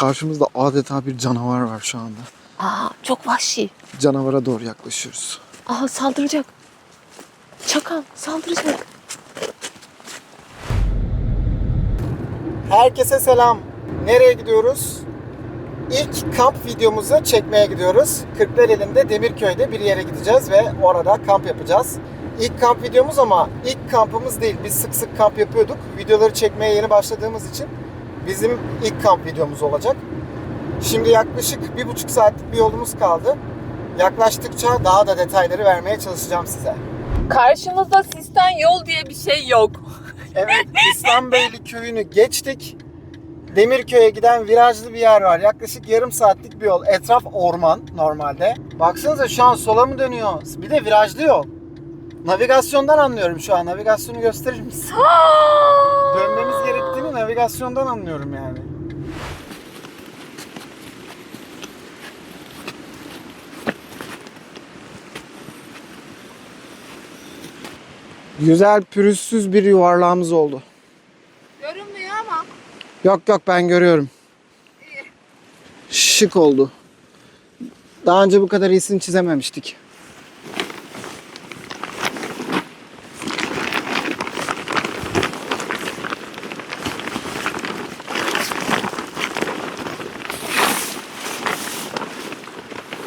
Karşımızda adeta bir canavar var şu anda. Aa çok vahşi. Canavara doğru yaklaşıyoruz. Aa saldıracak. Çakal saldıracak. Herkese selam. Nereye gidiyoruz? İlk kamp videomuzu çekmeye gidiyoruz. Kırklareli'nde Demirköy'de bir yere gideceğiz ve orada kamp yapacağız. İlk kamp videomuz ama ilk kampımız değil. Biz sık sık kamp yapıyorduk. Videoları çekmeye yeni başladığımız için bizim ilk kamp videomuz olacak. Şimdi yaklaşık bir buçuk saatlik bir yolumuz kaldı. Yaklaştıkça daha da detayları vermeye çalışacağım size. Karşımızda sistem yol diye bir şey yok. Evet, İslambeyli köyünü geçtik. Demirköy'e giden virajlı bir yer var. Yaklaşık yarım saatlik bir yol. Etraf orman normalde. Baksanıza şu an sola mı dönüyor? Bir de virajlı yol. Navigasyondan anlıyorum şu an. Navigasyonu gösterir misin? Dönmemiz gerektiğini navigasyondan anlıyorum yani. Güzel pürüzsüz bir yuvarlağımız oldu. Görünmüyor ama. Yok yok ben görüyorum. Şık oldu. Daha önce bu kadar iyisini çizememiştik.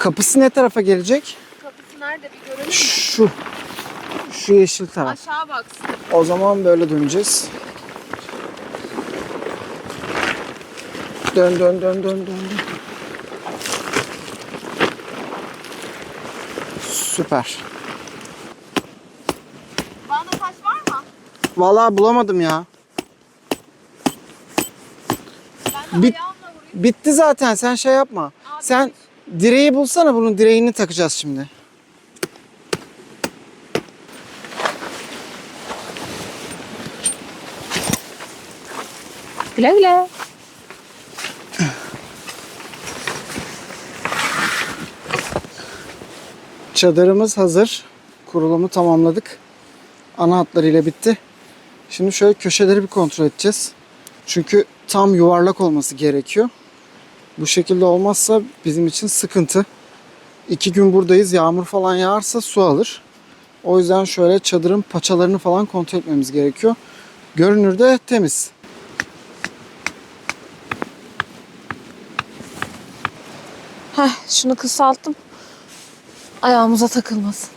Kapısı ne tarafa gelecek? Kapısı nerede bir görünür mü? Şu. Şu yeşil taraf. Aşağı baksın. O zaman böyle döneceğiz. Dön dön dön dön dön. dön. Süper. Bana taş var mı? Vallahi bulamadım ya. Ben de Bit- ayağımla vurayım. Bitti zaten sen şey yapma. Sen direği bulsana bunun direğini takacağız şimdi. Güle güle. Çadırımız hazır. Kurulumu tamamladık. Ana hatlarıyla bitti. Şimdi şöyle köşeleri bir kontrol edeceğiz. Çünkü tam yuvarlak olması gerekiyor. Bu şekilde olmazsa bizim için sıkıntı. İki gün buradayız. Yağmur falan yağarsa su alır. O yüzden şöyle çadırın paçalarını falan kontrol etmemiz gerekiyor. Görünürde temiz. Heh şunu kısalttım. Ayağımıza takılmasın.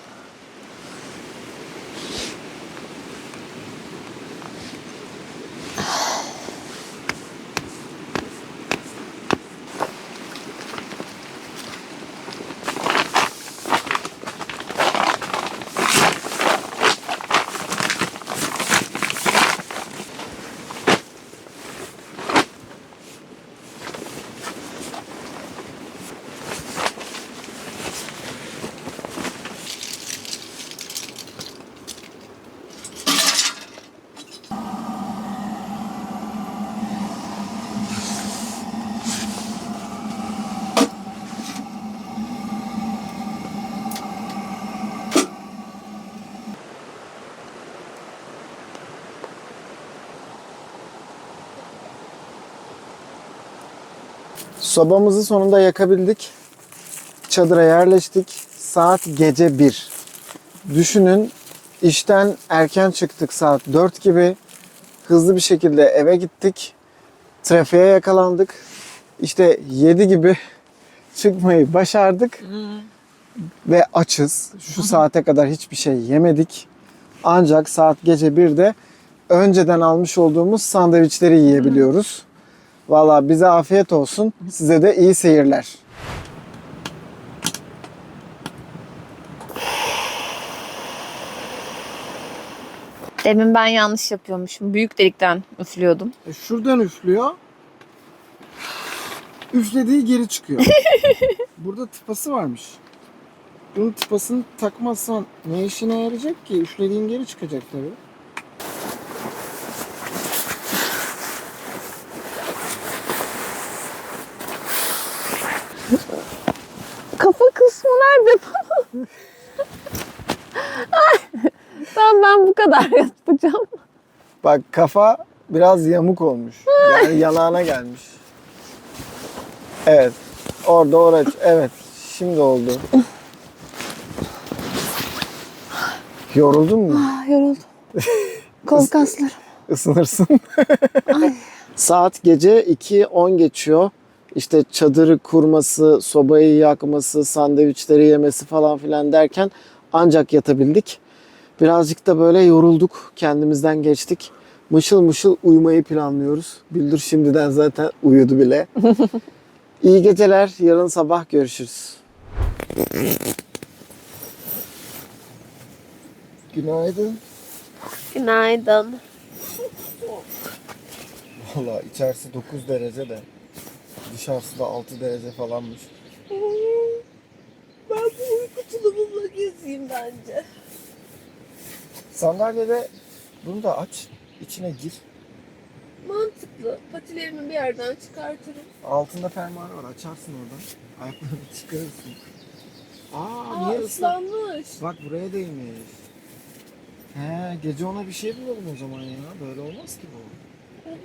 Sobamızı sonunda yakabildik. Çadıra yerleştik. Saat gece 1. Düşünün işten erken çıktık saat 4 gibi. Hızlı bir şekilde eve gittik. Trafiğe yakalandık. İşte 7 gibi çıkmayı başardık. Ve açız. Şu saate kadar hiçbir şey yemedik. Ancak saat gece 1'de önceden almış olduğumuz sandviçleri yiyebiliyoruz. Valla bize afiyet olsun. Size de iyi seyirler. Demin ben yanlış yapıyormuşum. Büyük delikten üflüyordum. E şuradan üflüyor. Üflediği geri çıkıyor. Burada tıpası varmış. Bunun tıpasını takmazsan ne işine yarayacak ki? Üflediğin geri çıkacak tabii. Kafa kısmı nerede? Ay, tamam ben bu kadar yapacağım. Bak kafa biraz yamuk olmuş. Yani yanağına gelmiş. Evet. Orada orada. Evet. Şimdi oldu. Yoruldun mu? Ah, yoruldum. Kol kaslarım. Isınırsın. Saat gece 2.10 geçiyor. İşte çadırı kurması, sobayı yakması, sandviçleri yemesi falan filan derken ancak yatabildik. Birazcık da böyle yorulduk. Kendimizden geçtik. Mışıl mışıl uyumayı planlıyoruz. Bildir şimdiden zaten uyudu bile. İyi geceler. Yarın sabah görüşürüz. Günaydın. Günaydın. Valla içerisi 9 derece de dışarısı da 6 derece falanmış. Ben bu uyku tulumumla gezeyim bence. Sandalyede bunu da aç. içine gir. Mantıklı. Patilerimi bir yerden çıkartırım. Altında fermuar var. Açarsın oradan. Ayaklarını çıkarırsın. Aa, Aa niye ıslak? ıslanmış. Bak buraya değmiş. He, gece ona bir şey bulalım o zaman ya. Böyle olmaz ki bu.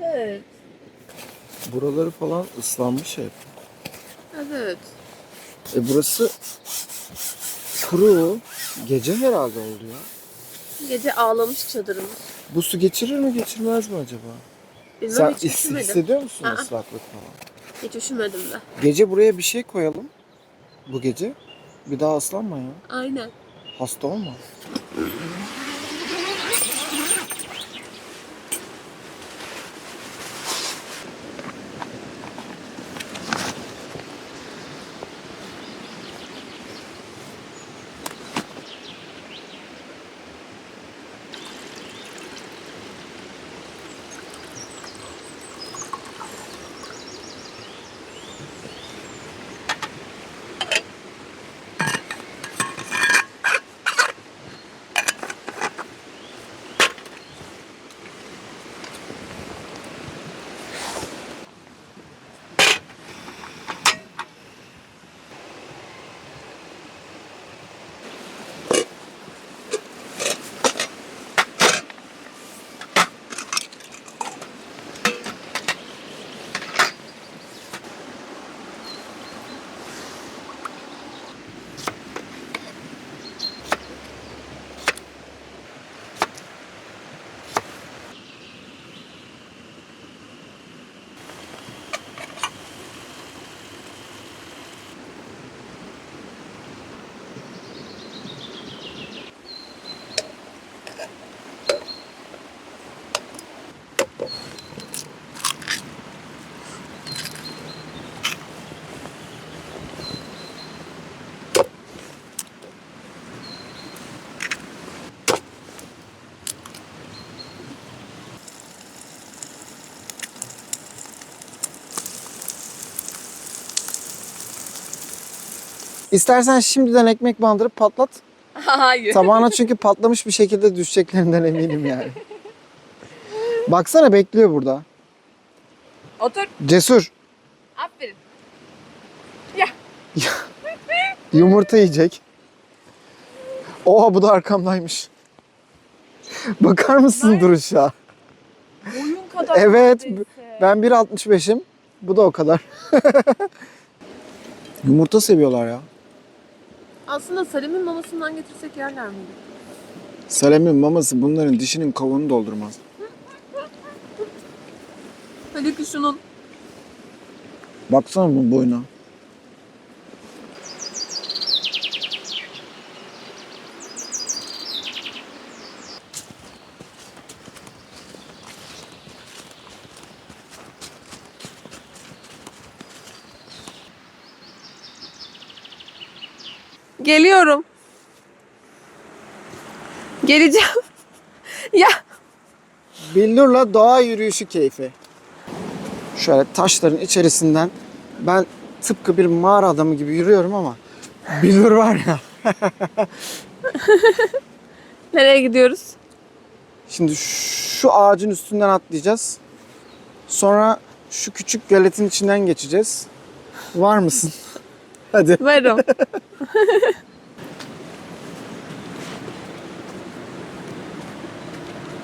Evet. Buraları falan ıslanmış hep. Evet. E burası kuru. Gece herhalde oldu ya. Gece ağlamış çadırımız. Bu su geçirir mi geçirmez mi acaba? Bilmem Sen hiç his- üşümedim. hissediyor musun Aa. ıslaklık falan? Hiç üşümedim de. Gece buraya bir şey koyalım. Bu gece. Bir daha ıslanma ya. Aynen. Hasta olma. İstersen şimdiden ekmek bandırıp patlat. Hayır. Tabağına çünkü patlamış bir şekilde düşeceklerinden eminim yani. Baksana bekliyor burada. Otur. Cesur. Aferin. Yumurta yiyecek. Oha bu da arkamdaymış. Bakar mısın duruşa? Boyun kadar. Evet. neredeyse. Ben 1.65'im. Bu da o kadar. Yumurta seviyorlar ya. Aslında Salim'in mamasından getirsek yerler miydi? Salem'in maması bunların dişinin kavuğunu doldurmaz. Hadi ki şunun. Baksana bu boyuna. Geliyorum. Geleceğim. ya Billur'la doğa yürüyüşü keyfi. Şöyle taşların içerisinden ben tıpkı bir mağara adamı gibi yürüyorum ama Billur var ya. nereye gidiyoruz? Şimdi şu ağacın üstünden atlayacağız. Sonra şu küçük göletin içinden geçeceğiz. Var mısın? Hadi. Varım.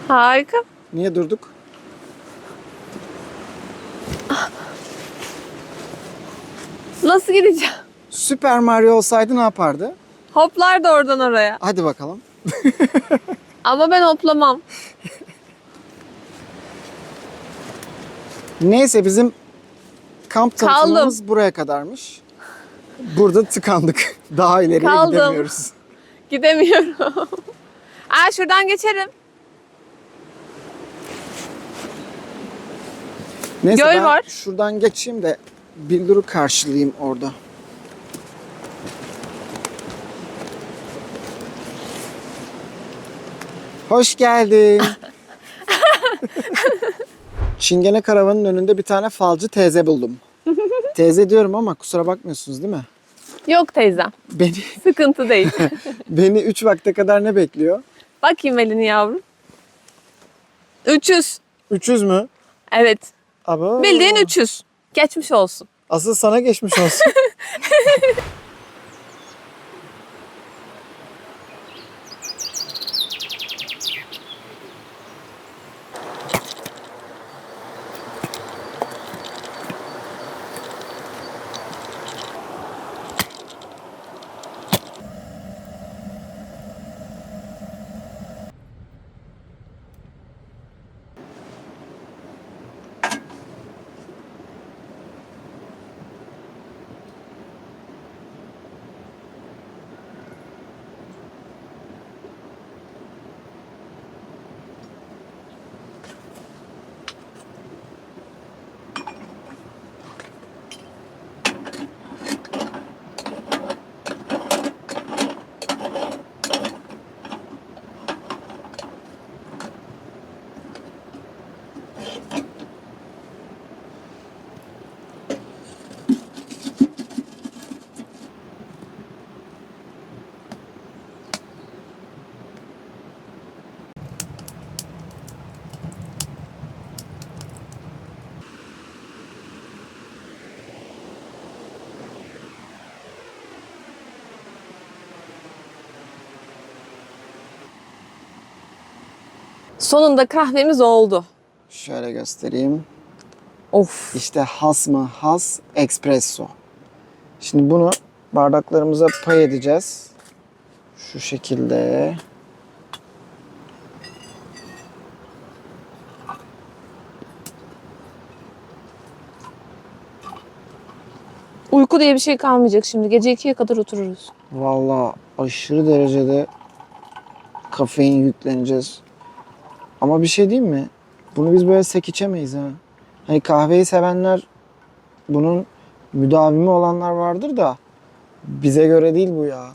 Harika. Niye durduk? Nasıl gideceğim? Süper Mario olsaydı ne yapardı? Hoplar da oradan oraya. Hadi bakalım. Ama ben hoplamam. Neyse bizim kamp tanıtımımız buraya kadarmış. Burada tıkandık. Daha ileriye Kaldım. gidemiyoruz. Gidemiyorum. Aa şuradan geçerim. Neyse Göl ben var. şuradan geçeyim de Bildur'u karşılayayım orada. Hoş geldin. Çingene karavanın önünde bir tane falcı teyze buldum. teyze diyorum ama kusura bakmıyorsunuz değil mi? Yok teyzem. Beni Sıkıntı değil. beni 3 vakte kadar ne bekliyor? Bakayım elini yavrum. 300. 300 mü? Evet. Aba. Bildiğin 300. Geçmiş olsun. Asıl sana geçmiş olsun. Sonunda kahvemiz oldu. Şöyle göstereyim. Of. İşte has mı has espresso. Şimdi bunu bardaklarımıza pay edeceğiz. Şu şekilde. Uyku diye bir şey kalmayacak şimdi. Gece 2'ye kadar otururuz. Vallahi aşırı derecede kafein yükleneceğiz. Ama bir şey diyeyim mi? Bunu biz böyle sek içemeyiz ha. Hani kahveyi sevenler bunun müdavimi olanlar vardır da bize göre değil bu ya.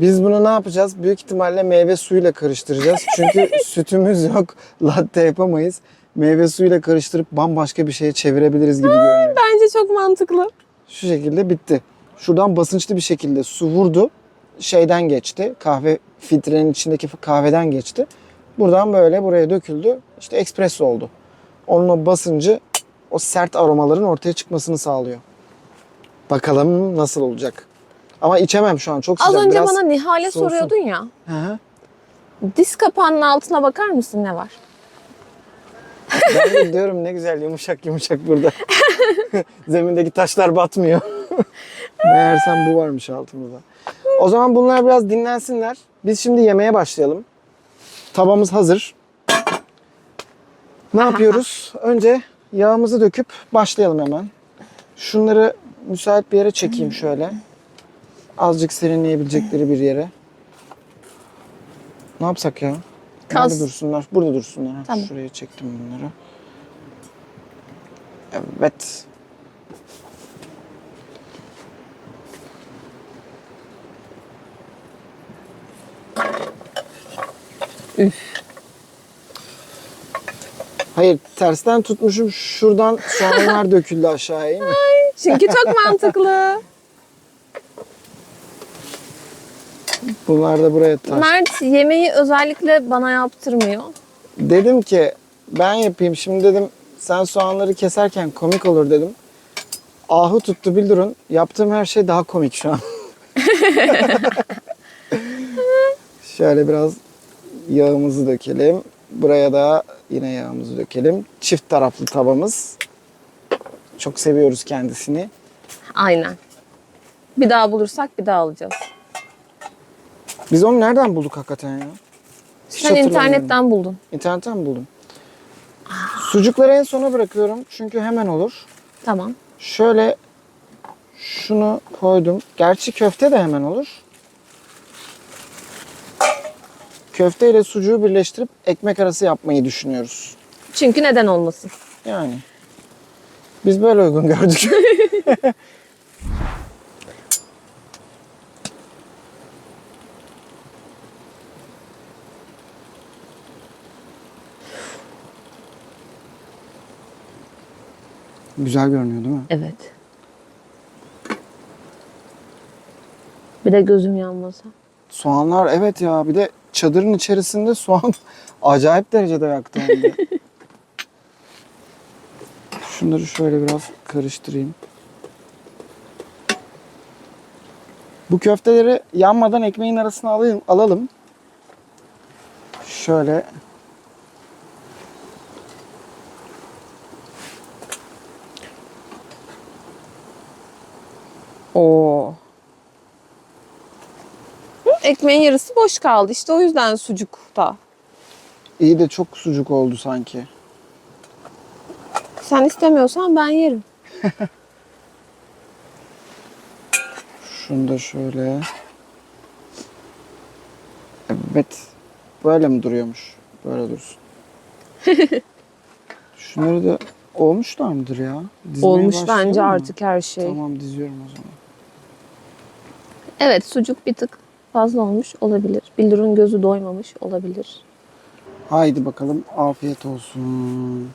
Biz bunu ne yapacağız? Büyük ihtimalle meyve suyuyla karıştıracağız. Çünkü sütümüz yok. Latte yapamayız. Meyve suyuyla karıştırıp bambaşka bir şeye çevirebiliriz gibi görünüyor. Bence çok mantıklı. Şu şekilde bitti. Şuradan basınçlı bir şekilde su vurdu. Şeyden geçti. Kahve filtrenin içindeki kahveden geçti. Buradan böyle buraya döküldü. İşte espresso oldu. Onun o basıncı o sert aromaların ortaya çıkmasını sağlıyor. Bakalım nasıl olacak. Ama içemem şu an. Çok Az sıcak. önce Biraz... bana Nihal'e soğusun. soruyordun ya. Hı hı. Diz kapağının altına bakar mısın ne var? Ben de diyorum ne güzel yumuşak yumuşak burada. Zemindeki taşlar batmıyor. Meğersem bu varmış altımızda. O zaman bunlar biraz dinlensinler. Biz şimdi yemeğe başlayalım. Tavamız hazır. Ne yapıyoruz? Önce yağımızı döküp başlayalım hemen. Şunları müsait bir yere çekeyim şöyle. Azıcık serinleyebilecekleri bir yere. Ne yapsak ya? Kaz. Nerede dursunlar? Burada dursunlar. Tamam. Şuraya çektim bunları. Evet. Hayır tersten tutmuşum. Şuradan soğanlar döküldü aşağıya iyi mi? Çünkü çok mantıklı. Bunlar da buraya taş. Mert yemeği özellikle bana yaptırmıyor. Dedim ki ben yapayım. Şimdi dedim sen soğanları keserken komik olur dedim. Ahu tuttu Bildur'un. Yaptığım her şey daha komik şu an. Şöyle biraz yağımızı dökelim. Buraya da yine yağımızı dökelim. Çift taraflı tavamız. Çok seviyoruz kendisini. Aynen. Bir daha bulursak bir daha alacağız. Biz onu nereden bulduk hakikaten ya? Hiç Sen internetten buldun. İnternetten mi buldum? Sucukları en sona bırakıyorum çünkü hemen olur. Tamam. Şöyle şunu koydum. Gerçi köfte de hemen olur. Köfte ile sucuğu birleştirip ekmek arası yapmayı düşünüyoruz. Çünkü neden olmasın? Yani. Biz böyle uygun gördük. Güzel görünüyor değil mi? Evet. Bir de gözüm yanmasa. Soğanlar evet ya bir de çadırın içerisinde soğan acayip derecede yaktı hem. Şunları şöyle biraz karıştırayım. Bu köfteleri yanmadan ekmeğin arasına alayım, alalım. Şöyle Oo. Ekmeğin yarısı boş kaldı. İşte o yüzden sucuk da. iyi de çok sucuk oldu sanki. Sen istemiyorsan ben yerim. Şunu da şöyle. Evet. Böyle mi duruyormuş? Böyle dursun. Şunları da olmuşlar mıdır ya? Dizmeye Olmuş bence mı? artık her şey. Tamam diziyorum o zaman. Evet sucuk bir tık fazla olmuş olabilir. Billur'un gözü doymamış olabilir. Haydi bakalım afiyet olsun.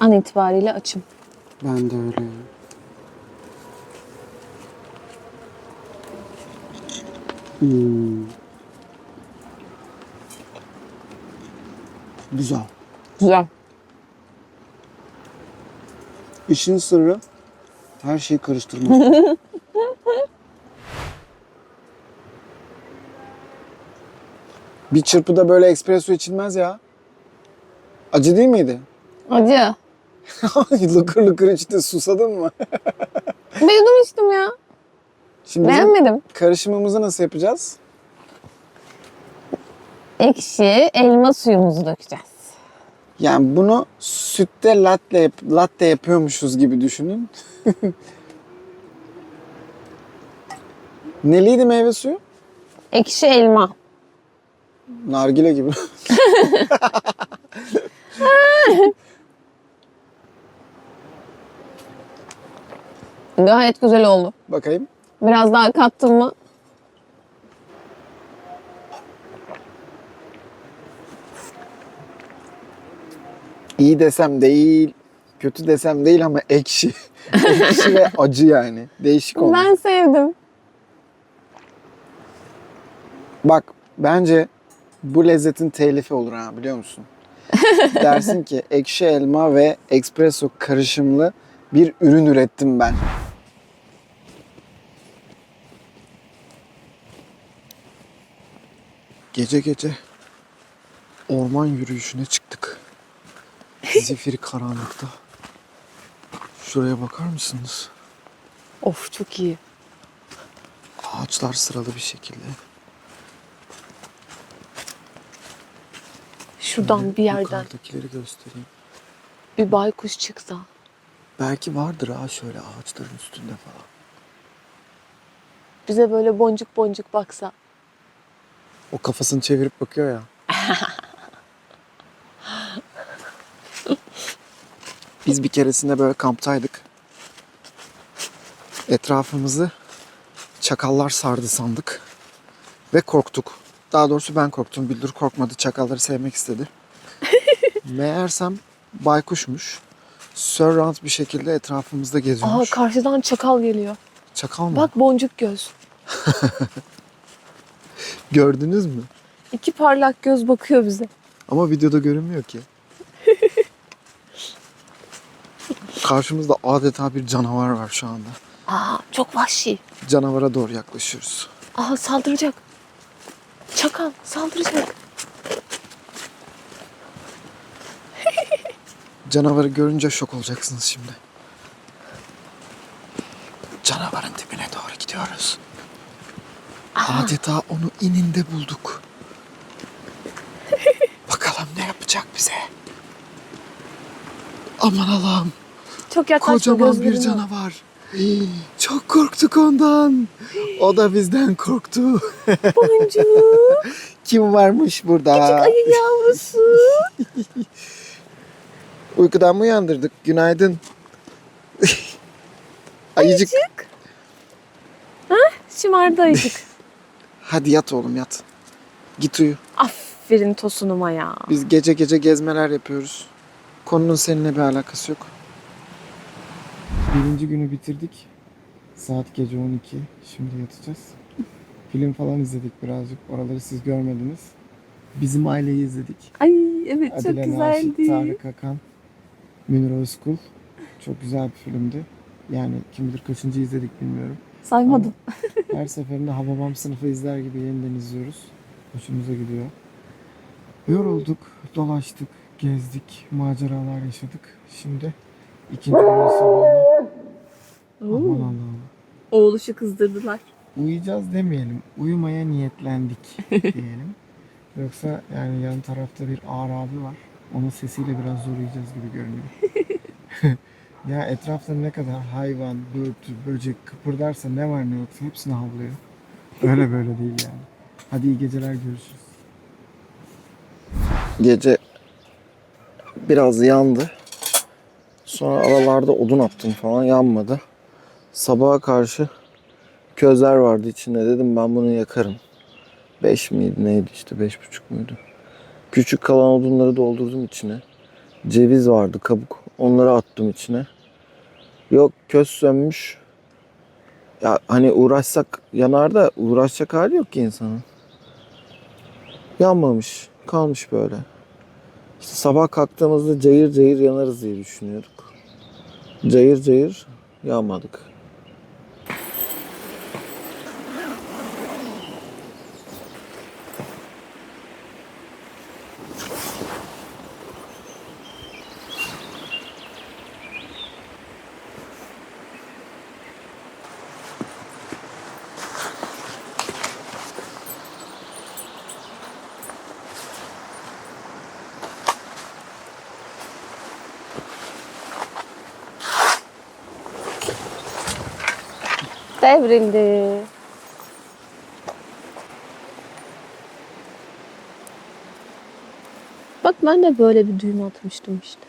An itibariyle açım. Ben de öyle. Hmm. Güzel. Güzel. İşin sırrı her şeyi karıştırmak. Bir çırpıda böyle espresso içilmez ya. Acı değil miydi? Acı. lıkır lıkır içti susadın mı? Bir yudum içtim ya. Şimdi Beğenmedim. karışımımızı nasıl yapacağız? Ekşi elma suyumuzu dökeceğiz. Yani bunu sütte latte, latte yapıyormuşuz gibi düşünün. Neliydi meyve suyu? Ekşi elma. Nargile gibi. Gayet güzel oldu. Bakayım. Biraz daha kattın mı? İyi desem değil, kötü desem değil ama ekşi. ekşi ve acı yani. Değişik olmuş. Ben sevdim. Bak bence bu lezzetin telifi olur ha biliyor musun? Dersin ki ekşi elma ve espresso karışımlı bir ürün ürettim ben. Gece gece orman yürüyüşüne çıktık. Zifiri karanlıkta. Şuraya bakar mısınız? Of çok iyi. Ağaçlar sıralı bir şekilde. Şuradan bir yerden Yukarıdakileri göstereyim. bir baykuş çıksa. Belki vardır ha şöyle ağaçların üstünde falan. Bize böyle boncuk boncuk baksa. O kafasını çevirip bakıyor ya. Biz bir keresinde böyle kamptaydık. Etrafımızı çakallar sardı sandık. Ve korktuk. Daha doğrusu ben korktum. Bildur korkmadı. Çakalları sevmek istedi. Meğersem baykuşmuş. Surround bir şekilde etrafımızda geziyormuş. karşıdan çakal geliyor. Çakal mı? Bak boncuk göz. Gördünüz mü? İki parlak göz bakıyor bize. Ama videoda görünmüyor ki. Karşımızda adeta bir canavar var şu anda. Aa çok vahşi. Canavara doğru yaklaşıyoruz. Aa saldıracak. Çakal saldıracak. Canavarı görünce şok olacaksınız şimdi. Canavarın dibine doğru gidiyoruz. Adeta onu ininde bulduk. Bakalım ne yapacak bize. Aman Allah'ım. Çok yaklaşma Kocaman bir gözlerine. canavar. Hii, Çok korktuk ondan. O da bizden korktu. Boncuk. Kim varmış burada? Ayı yavrusu. Uykudan mı uyandırdık? Günaydın. Ayıcık. Ayıcık. Ha? Şımardı ayıcık. Hadi yat oğlum yat. Git uyu. Aferin tosunuma ya. Biz gece gece gezmeler yapıyoruz. Konunun seninle bir alakası yok. Birinci günü bitirdik. Saat gece 12. Şimdi yatacağız. Film falan izledik birazcık. Oraları siz görmediniz. Bizim aileyi izledik. Ay evet çok Adile Naşit, güzeldi. Tarık Akan, Münir Özkul. Çok güzel bir filmdi. Yani kim bilir kaçıncı izledik bilmiyorum. Saymadım. Her seferinde Hababam sınıfı izler gibi yeniden izliyoruz. Hoşumuza gidiyor. Yorulduk, dolaştık, gezdik, maceralar yaşadık. Şimdi ikinci günün sabahına aman. Allah'ım. Oğluşu kızdırdılar. Uyuyacağız demeyelim, uyumaya niyetlendik diyelim. Yoksa yani yan tarafta bir ağır abi var. Onun sesiyle biraz zor uyuyacağız gibi görünüyor. ya etrafta ne kadar hayvan, börtü, böcek kıpırdarsa ne var ne yoksa hepsini havlıyor. Öyle böyle değil yani. Hadi iyi geceler görüşürüz. Gece biraz yandı. Sonra aralarda odun attım falan yanmadı. Sabaha karşı közler vardı içinde. Dedim ben bunu yakarım. 5 miydi neydi işte 5,5 muydu? Küçük kalan odunları doldurdum içine. Ceviz vardı kabuk. Onları attım içine. Yok köz sönmüş. Ya hani uğraşsak yanar da uğraşacak hali yok ki insanın. Yanmamış. Kalmış böyle. İşte sabah kalktığımızda cayır cayır yanarız diye düşünüyorduk. Cayır cayır yanmadık. Devrildi. Bak ben de böyle bir düğüm atmıştım işte.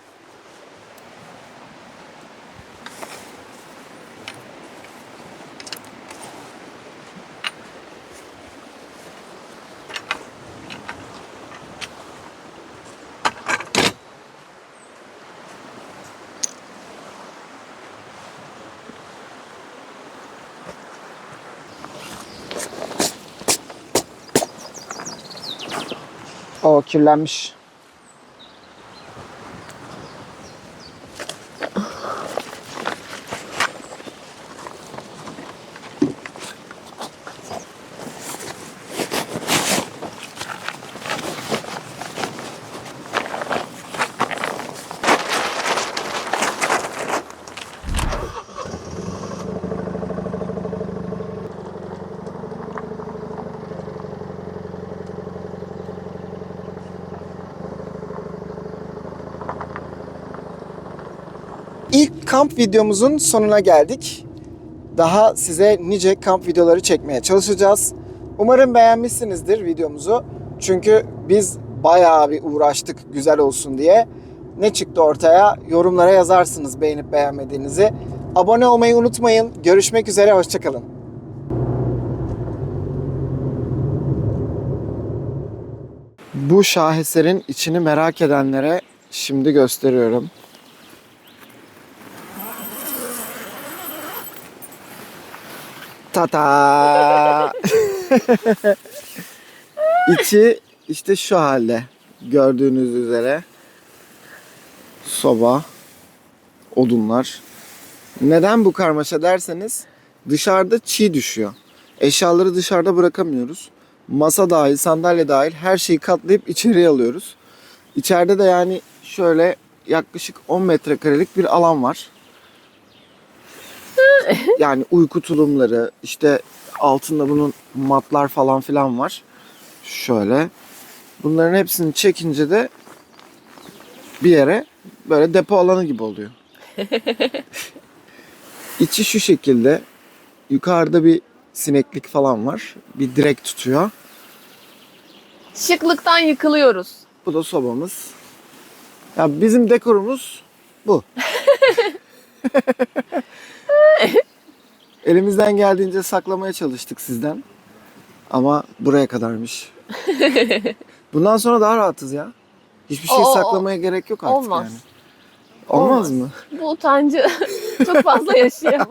O kirlenmiş. İlk kamp videomuzun sonuna geldik. Daha size nice kamp videoları çekmeye çalışacağız. Umarım beğenmişsinizdir videomuzu. Çünkü biz bayağı bir uğraştık güzel olsun diye. Ne çıktı ortaya? Yorumlara yazarsınız beğenip beğenmediğinizi. Abone olmayı unutmayın. Görüşmek üzere, hoşçakalın. Bu şaheserin içini merak edenlere şimdi gösteriyorum. Tata. İçi işte şu halde. Gördüğünüz üzere. Soba, odunlar. Neden bu karmaşa derseniz dışarıda çiğ düşüyor. Eşyaları dışarıda bırakamıyoruz. Masa dahil, sandalye dahil her şeyi katlayıp içeriye alıyoruz. İçeride de yani şöyle yaklaşık 10 metrekarelik bir alan var. Yani uyku tulumları, işte altında bunun matlar falan filan var. Şöyle. Bunların hepsini çekince de bir yere böyle depo alanı gibi oluyor. İçi şu şekilde. Yukarıda bir sineklik falan var. Bir direk tutuyor. Şıklıktan yıkılıyoruz. Bu da sobamız. Ya bizim dekorumuz bu. Elimizden geldiğince saklamaya çalıştık sizden. Ama buraya kadarmış. Bundan sonra daha rahatız ya. Hiçbir şey O- o- saklamaya gerek yok artık olmaz. yani. Olmaz, Olmaz. mı? Bu utancı çok fazla yaşıyor.